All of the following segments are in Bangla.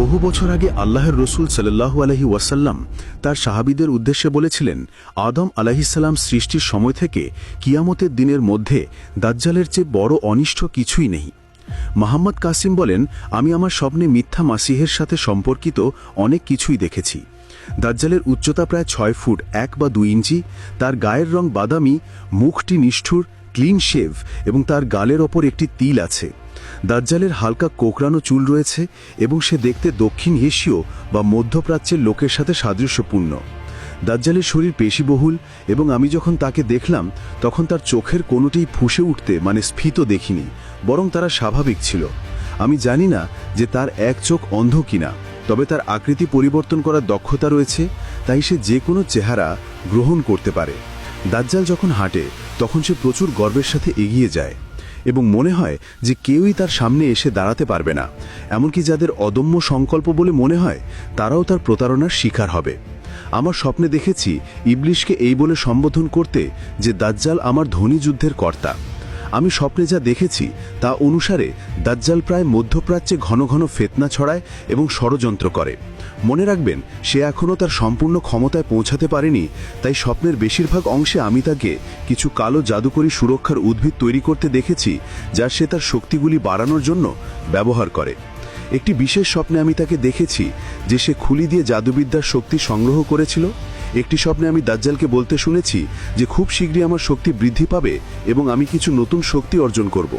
বহু বছর আগে আল্লাহর রসুল সাল্লাহু আলহি ওয়াসাল্লাম তার সাহাবিদের উদ্দেশ্যে বলেছিলেন, আদম আলাহিসাল্লাম সৃষ্টির সময় থেকে কিয়ামতের দিনের মধ্যে দাজ্জালের চেয়ে বড় অনিষ্ট কিছুই নেই। মোহাম্মদ কাসিম বলেন, আমি আমার স্বপ্নে মিথ্যা মাসিহের সাথে সম্পর্কিত অনেক কিছুই দেখেছি। দাজ্জালের উচ্চতা প্রায় ছয় ফুট এক বা দুই ইঞ্চি, তার গায়ের রং বাদামি, মুখটি নিষ্ঠুর, ক্লিন শেভ এবং তার গালের ওপর একটি তিল আছে। দাজ্জালের হালকা কোকড়ানো চুল রয়েছে এবং সে দেখতে দক্ষিণ এশীয় বা মধ্যপ্রাচ্যের লোকের সাথে সাদৃশ্যপূর্ণ। দাজ্জালের শরীর পেশিবহুল এবং আমি যখন তাকে দেখলাম, তখন তার চোখের কোনোটিই ফুসে উঠতে মানে স্ফীত দেখিনি, বরং তারা স্বাভাবিক ছিল। আমি জানি না যে তার এক চোখ অন্ধ কিনা, তবে তার আকৃতি পরিবর্তন করার দক্ষতা রয়েছে, তাই সে যে কোনো চেহারা গ্রহণ করতে পারে। দাজ্জাল যখন হাঁটে, তখন সে প্রচুর গর্বের সাথে এগিয়ে যায়। এবং মনে হয় যে কেউই তার সামনে এসে দাঁড়াতে পারবে না। এমনকি যাদের অদম্য সংকল্প বলে মনে হয়, তারাও তার প্রতারণার শিকার হবে। আমার স্বপ্নে দেখেছি ইবলিশকে এই বলে সম্বোধন করতে যে দাজ্জাল আমার ধনী যুদ্ধের কর্তা। আমি স্বপ্নে যা দেখেছি তা অনুসারে দাজ্জাল প্রায় মধ্যপ্রাচ্যে ঘন ঘন ফেতনা ছড়ায় এবং ষড়যন্ত্র করে। মনে রাখবেন, সে এখনও তার সম্পূর্ণ ক্ষমতায় পৌঁছাতে পারেনি, তাই স্বপ্নের বেশিরভাগ অংশে আমি তাকে কিছু কালো জাদুকরী সুরক্ষার উদ্ভিদ তৈরি করতে দেখেছি, যা সে তার শক্তিগুলি বাড়ানোর জন্য ব্যবহার করে। একটি বিশেষ স্বপ্নে আমি তাকে দেখেছি যে সে খুলি দিয়ে জাদুবিদ্যার শক্তি সংগ্রহ করেছিল। একটি স্বপ্নে আমি দাজ্জালকে বলতে শুনেছি যে খুব শীঘ্রই আমার শক্তি বৃদ্ধি পাবে এবং আমি কিছু নতুন শক্তি অর্জন করব।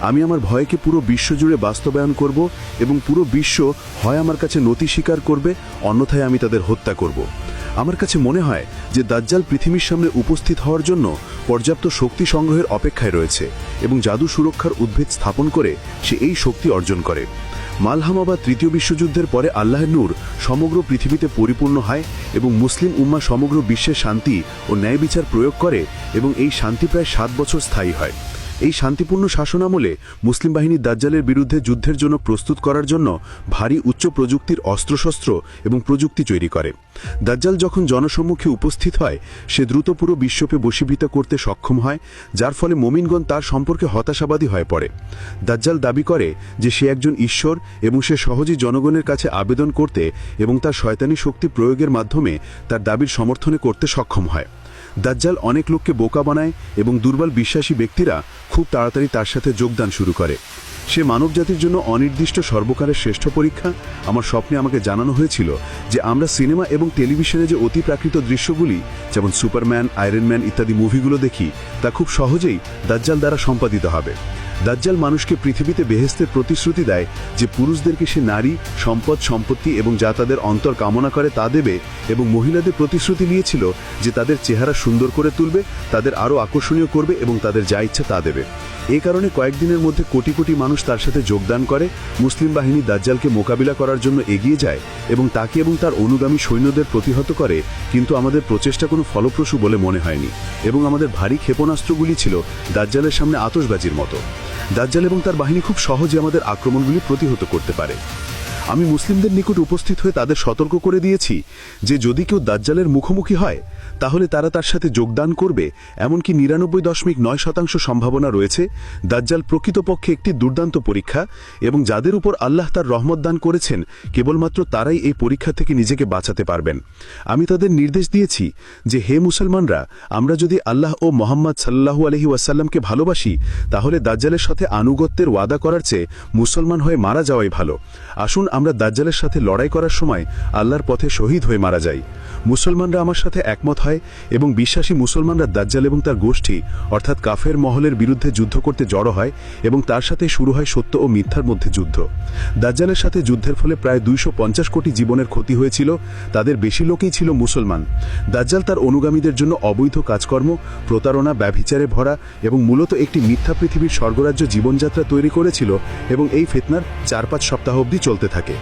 আমি আমার ভয়কে পুরো বিশ্বজুড়ে বাস্তবায়ন করব এবং পুরো বিশ্ব হয় আমার কাছে নতি স্বীকার করবে, অন্যথায় আমি তাদের হত্যা করব। আমার কাছে মনে হয় যে দাজ্জাল পৃথিবীর সামনে উপস্থিত হওয়ার জন্য পর্যাপ্ত শক্তি সংগ্রহের অপেক্ষায় রয়েছে এবং জাদু সুরক্ষার উদ্ভিদ স্থাপন করে সে এই শক্তি অর্জন করে। মালহামা বা তৃতীয় বিশ্বযুদ্ধের পরে আল্লাহ নূর সমগ্র পৃথিবীতে পরিপূর্ণ হয় এবং মুসলিম উম্মা সমগ্র বিশ্বে শান্তি ও ন্যায় বিচার প্রয়োগ করে এবং এই শান্তি প্রায় সাত বছর স্থায়ী হয়। এই শান্তিপূর্ণ শাসন আমলে মুসলিম বাহিনী দাজ্জালের বিরুদ্ধে যুদ্ধের জন্য প্রস্তুত করার জন্য ভারী উচ্চ প্রযুক্তির অস্ত্রশস্ত্র এবং প্রযুক্তি তৈরি করে। দাজ্জাল যখন জনসম্মুখে উপস্থিত হয়, সে দ্রুত পুরো বিশ্বকে বশীভূত করতে সক্ষম হয়, যার ফলে মোমিনগণ তার সম্পর্কে হতাশাবাদী হয়ে পড়ে। দাজ্জাল দাবি করে যে সে একজন ঈশ্বর এবং সে সহজেই জনগণের কাছে আবেদন করতে এবং তার শয়তানি শক্তি প্রয়োগের মাধ্যমে তার দাবির সমর্থনে করতে সক্ষম হয়। দাজ্জাল অনেক লোককে বোকা বানায় এবং দুর্বল বিশ্বাসী ব্যক্তিরা খুব তাড়াতাড়ি তার সাথে যোগদান শুরু করে। সে মানবজাতির জন্য অনির্দিষ্ট সর্বকালের শ্রেষ্ঠ পরীক্ষা। আমার স্বপ্নে আমাকে জানানো হয়েছিল যে আমরা সিনেমা এবং টেলিভিশনে যে অতি প্রাকৃত দৃশ্যগুলি, যেমন সুপারম্যান আয়রনম্যান ইত্যাদি মুভিগুলো দেখি, তা খুব সহজেই দাজ্জাল দ্বারা সম্পাদিত হবে। দাজ্জাল মানুষকে পৃথিবীতে বেহেস্তের প্রতিশ্রুতি দেয় যে পুরুষদেরকে সে নারী, সম্পদ, সম্পত্তি এবং যা তাদের অন্তর কামনা করে তা দেবে এবং মহিলাদের প্রতিশ্রুতি নিয়েছিল যে তাদের চেহারা সুন্দর করে তুলবে, তাদের আরও আকর্ষণীয় করবে এবং তাদের যা ইচ্ছা তা দেবে। এই কারণে কয়েকদিনের মধ্যে কোটি কোটি মানুষ তার সাথে যোগদান করে, মুসলিম বাহিনী দাজ্জালকে মোকাবিলা করার জন্য এগিয়ে যায় এবং তাকে এবং তার অনুগামী সৈন্যদের প্রতিহত করে, কিন্তু আমাদের প্রচেষ্টা কোনো ফলপ্রসূ বলে মনে হয়নি এবং আমাদের ভারী ক্ষেপণাস্ত্রগুলি ছিল দাজ্জালের সামনে আতসবাজির মতো। দাজ্জাল এবং তার বাহিনী খুব সহজে আমাদের আক্রমণগুলি প্রতিহত করতে পারে। আমি মুসলিমদের নিকট উপস্থিত হয়ে তাদের সতর্ক করে দিয়েছি যে যদি কেউ দাজ্জালের মুখোমুখি হয় তাহলে তারা তার সাথে যোগদান করবে, এমনকি নিরানব্বই দশমিক নয় শতাংশ সম্ভাবনা রয়েছে, দাজ্জাল প্রকৃতপক্ষে একটি দুর্দান্ত পরীক্ষা, এবং যাদের উপর আল্লাহ তার রহমত দান করেছেন, কেবলমাত্র তারাই এই পরীক্ষা থেকে নিজেকে বাঁচাতে পারবেন। আমি তাদের নির্দেশ দিয়েছি যে, হে মুসলমানরা, আমরা যদি আল্লাহ ও মোহাম্মদ সাল্লাহু আলহি ওয়াসাল্লামকে ভালোবাসি, তাহলে দাজ্জালের সাথে আনুগত্যের ওয়াদা করার চেয়ে মুসলমান হয়ে মারা যাওয়াই ভালো। আসুন আমরা দাজ্জালের সাথে লড়াই করার সময় আল্লাহর পথে শহীদ হয়ে মারা যাই। মুসলমানরা আমার সাথে একমত হয় এবং বিশ্বাসী মুসলমানরা দাজ্জাল এবং তার গোষ্ঠী, অর্থাৎ কাফের মহলের বিরুদ্ধে যুদ্ধ করতে জড়ো হয় এবং তার সাথে শুরু হয় সত্য ও মিথ্যার মধ্যে যুদ্ধ। দাজ্জালের সাথে যুদ্ধের ফলে প্রায় দুইশো পঞ্চাশ কোটি জীবনের ক্ষতি হয়েছিল, তাদের বেশি লোকেই ছিল মুসলমান। দাজ্জাল তার অনুগামীদের জন্য অবৈধ কাজকর্ম, প্রতারণা, ব্যভিচারে ভরা এবং মূলত একটি মিথ্যা পৃথিবীর স্বর্গরাজ্য জীবনযাত্রা তৈরি করেছিল এবং এই ফেতনার চার পাঁচ সপ্তাহ অবধি চলতে থাকে।